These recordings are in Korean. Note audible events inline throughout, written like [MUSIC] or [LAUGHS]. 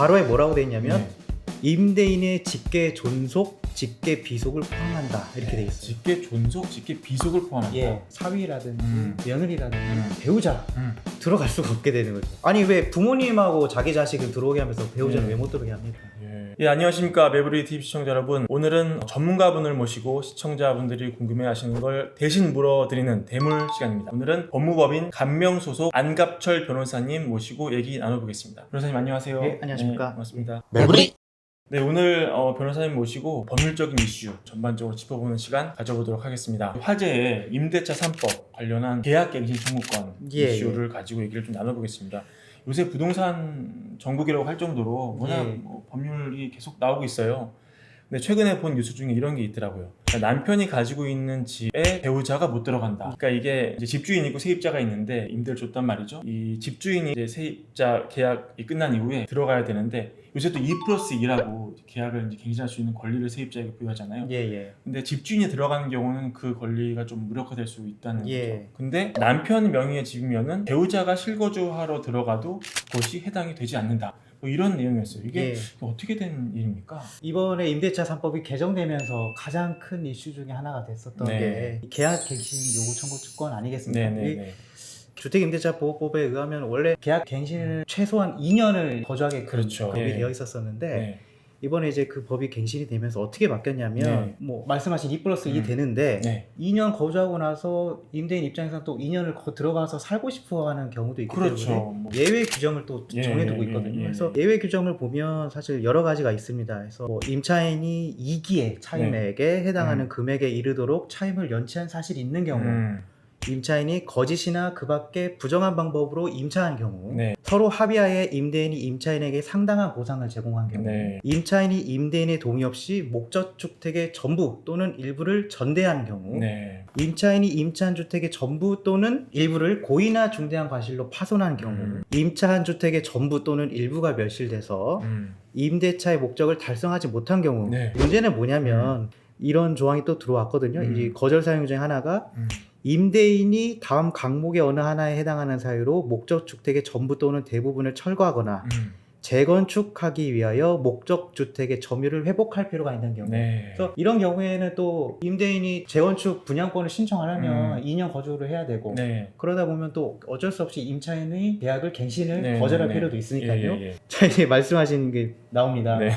괄호에 뭐라고 돼 있냐면 네. 임대인의 직계 존속, 직계 비속을 포함한다 이렇게 돼 있어요. 직계 존속, 직계 비속을 포함한다. 예, 사위라든지 음. 며느리라든지 음. 배우자 음. 들어갈 수가 없게 되는 거죠. 아니 왜 부모님하고 자기 자식을 들어오게 하면서 배우자는 네. 왜못 들어오게 합니까? 예. 예, 안녕하십니까 매브리 TV 시청자 여러분. 오늘은 전문가분을 모시고 시청자분들이 궁금해 하시는 걸 대신 물어드리는 대물 시간입니다. 오늘은 법무법인 감명 소속 안갑철 변호사님 모시고 얘기 나눠보겠습니다. 변호사님 안녕하세요. 예, 안녕하십니까. 네, 반갑습니다. 매부리 네, 오늘 어, 변호사님 모시고 법률적인 이슈 전반적으로 짚어보는 시간 가져보도록 하겠습니다. 화제의 임대차 3법 관련한 계약갱신 청구권 예, 이슈를 가지고 얘기를 좀 나눠보겠습니다. 요새 부동산 전국이라고 할 정도로 워낙 예. 뭐 법률이 계속 나오고 있어요. 근데 최근에 본 뉴스 중에 이런 게 있더라고요. 그러니까 남편이 가지고 있는 집에 배우자가 못 들어간다. 그러니까 이게 이제 집주인이 있고 세입자가 있는데 임대를 줬단 말이죠. 이 집주인이 이제 세입자 계약이 끝난 이후에 들어가야 되는데 요새 또 2 플러스 2라고 계약을 이제 갱신할 수 있는 권리를 세입자에게 부여하잖아요. 예, 예. 근데 집주인이 들어가는 경우는 그 권리가 좀 무력화될 수 있다는 예. 거죠. 근데 남편 명의의 집이면은 배우자가 실거주하러 들어가도 그것이 해당이 되지 않는다. 뭐 이런 내용이었어요. 이게 예. 어떻게 된 일입니까? 이번에 임대차 3법이 개정되면서 가장 큰 이슈 중에 하나가 됐었던 네. 게 계약 갱신 요구 청구권 아니겠습니까? 이 네네 네. 주택임대차보호법에 의하면 원래 계약 갱신을 최소한 2년을 거주하게 그렇죠. 예. 되어 있었는데 네. 이번에 이제 그 법이 갱신이 되면서 어떻게 바뀌었냐면 네. 뭐 말씀하신 2 플러스 2 음. 되는데 네. 2년 거주하고 나서 임대인 입장에서 또 2년을 거- 들어가서 살고 싶어 하는 경우도 있기 그렇죠. 때문에 뭐. 예외 규정을 또 예, 정해두고 예, 있거든요. 예, 예, 그래서 예. 예외 규정을 보면 사실 여러 가지가 있습니다. 그래서 뭐 임차인이 2기의 차임액에 해당하는 음. 금액에 이르도록 차임을 연체한 사실이 있는 경우 음. 임차인이 거짓이나 그 밖에 부정한 방법으로 임차한 경우 네. 서로 합의하에 임대인이 임차인에게 상당한 보상을 제공한 경우 네. 임차인이 임대인의 동의 없이 목적 주택의 전부 또는 일부를 전대한 경우 네. 임차인이 임차한 주택의 전부 또는 일부를 고의나 중대한 과실로 파손한 경우 음. 임차한 주택의 전부 또는 일부가 멸실돼서 음. 임대차의 목적을 달성하지 못한 경우 네. 문제는 뭐냐면 이런 조항이 또 들어왔거든요. 음. 이 거절 사유 중에 하나가 음. 임대인이 다음 강목의 어느 하나에 해당하는 사유로 목적 주택의 전부 또는 대부분을 철거하거나 음. 재건축하기 위하여 목적 주택의 점유를 회복할 필요가 있는 경우. 네. 그래서 이런 경우에는 또 임대인이 재건축 분양권을 신청하려면 음. 2년 거주를 해야 되고 네. 그러다 보면 또 어쩔 수 없이 임차인의 계약을 갱신을 네, 거절할 네, 네. 필요도 있으니까요. 예, 예, 예. [LAUGHS] 자 이제 말씀하신 게 나옵니다. 네.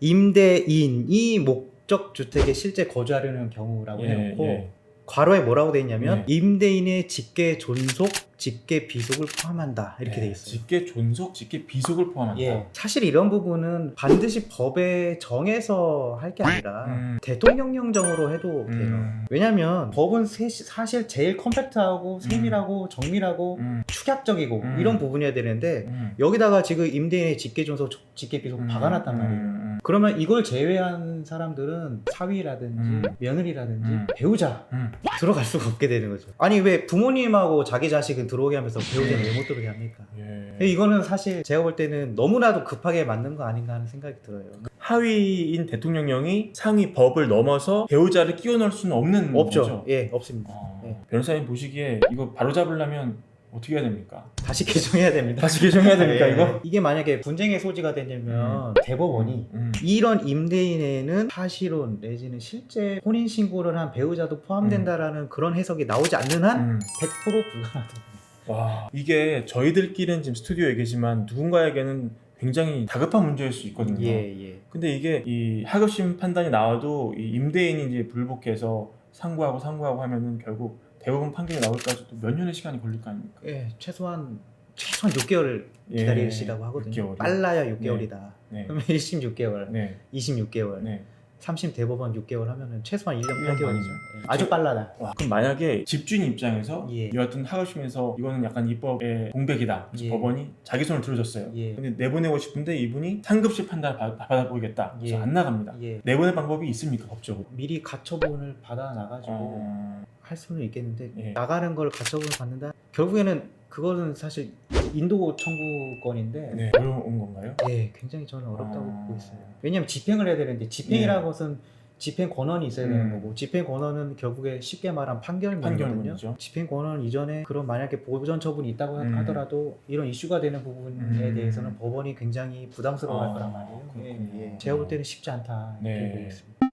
임대인이 목적 주택에 실제 거주하려는 경우라고 예, 해놓고 예. 괄호에 뭐라고 돼 있냐면 네. 임대인의 직계 존속, 직계 비속을 포함한다 이렇게 네. 돼 있어요. 직계 존속, 직계 비속을 포함한다. 예. 사실 이런 부분은 반드시 법에 정해서 할 게 아니라 음. 대통령령정으로 해도 돼요. 음. 왜냐하면 법은 세- 사실 제일 컴팩트하고 세밀하고 정밀하고 음. 축약적이고 음. 이런 부분이어야 되는데 음. 여기다가 지금 임대인의 직계 존속, 직계 비속 음. 박아놨단 말이에요. 음. 그러면 이걸 제외한 사람들은 사위라든지 음. 며느리라든지 음. 배우자 음. 들어갈 수가 없게 되는 거죠. 아니 왜 부모님하고 자기 자식을 들어오게 하면서 배우자는 왜 못 들어오게 합니까? 예. 이거는 사실 제가 볼 때는 너무나도 급하게 만든 거 아닌가 하는 생각이 들어요. 하위인 대통령령이 상위 법을 넘어서 배우자를 끼워 넣을 수는 없는 없죠. 거죠. 예, 없습니다. 어, 예. 변호사님 보시기에 이거 바로 잡으려면 어떻게 해야 됩니까? 다시 개정해야 됩니다. 다시 개정해야 됩니까 예. 이거? 이게 만약에 분쟁의 소지가 되냐면 대법원이 음. 이런 임대인에는 사실혼 내지는 실제 혼인 신고를 한 배우자도 포함된다라는 그런 해석이 나오지 않는 한 음. 100% 불가능하다. 와 이게 저희들끼리는 지금 스튜디오에 계지만 누군가에게는 굉장히 다급한 문제일 수 있거든요. 예, 예. 근데 이게 이 하급심 판단이 나와도 이 임대인이 이제 불복해서 상고하고 상고하고 하면은 결국 대법원 판결이 나올까지 또 몇 년의 시간이 걸릴 거 아닙니까? 예, 최소한 최소한 6개월 예, 기다리시라고 하거든요. 6개월이요? 빨라야 6개월이다. 네. 그러면 [LAUGHS] 1심 6개월, 네. 2심 6개월, 네. 3심 대법원 6개월 하면은 최소한 1년 1년 8개월이죠. 반이죠. 아주 빨라다. 와, 그럼 만약에 집주인 입장에서 예. 여하튼 하급심에서 이거는 약간 입법의 공백이다. 그래서 예. 법원이 자기 손을 들어줬어요. 예. 근데 내보내고 싶은데 이분이 상급시 판단을 받- 받아보겠다. 그래서 예. 안 나갑니다. 예. 내보낼 방법이 있습니까 법적으로? 미리 가처분을 받아 나가지고 어... 할 수는 있겠는데 예. 나가는 걸 가처분을 받는다. 결국에는 그거는 사실 인도 청구권인데 네. 어려운 건가요? 예, 굉장히 저는 어렵다고 아. 보고 있어요. 왜냐하면 집행을 해야 되는데 집행이라는 것은 집행 권한이 있어야 되는 음. 거고 집행 권한은 결국에 쉽게 말하면 판결문이거든요. 판결문이죠. 집행 권한 이전에 그런 만약에 보전 처분이 있다고 하- 음. 하더라도 이런 이슈가 되는 부분에 음. 대해서는 법원이 굉장히 부담스러워할 아, 거란 말이에요. 예, 예. 제가 볼 때는 쉽지 않다 이렇게 네. 보고 있습니다.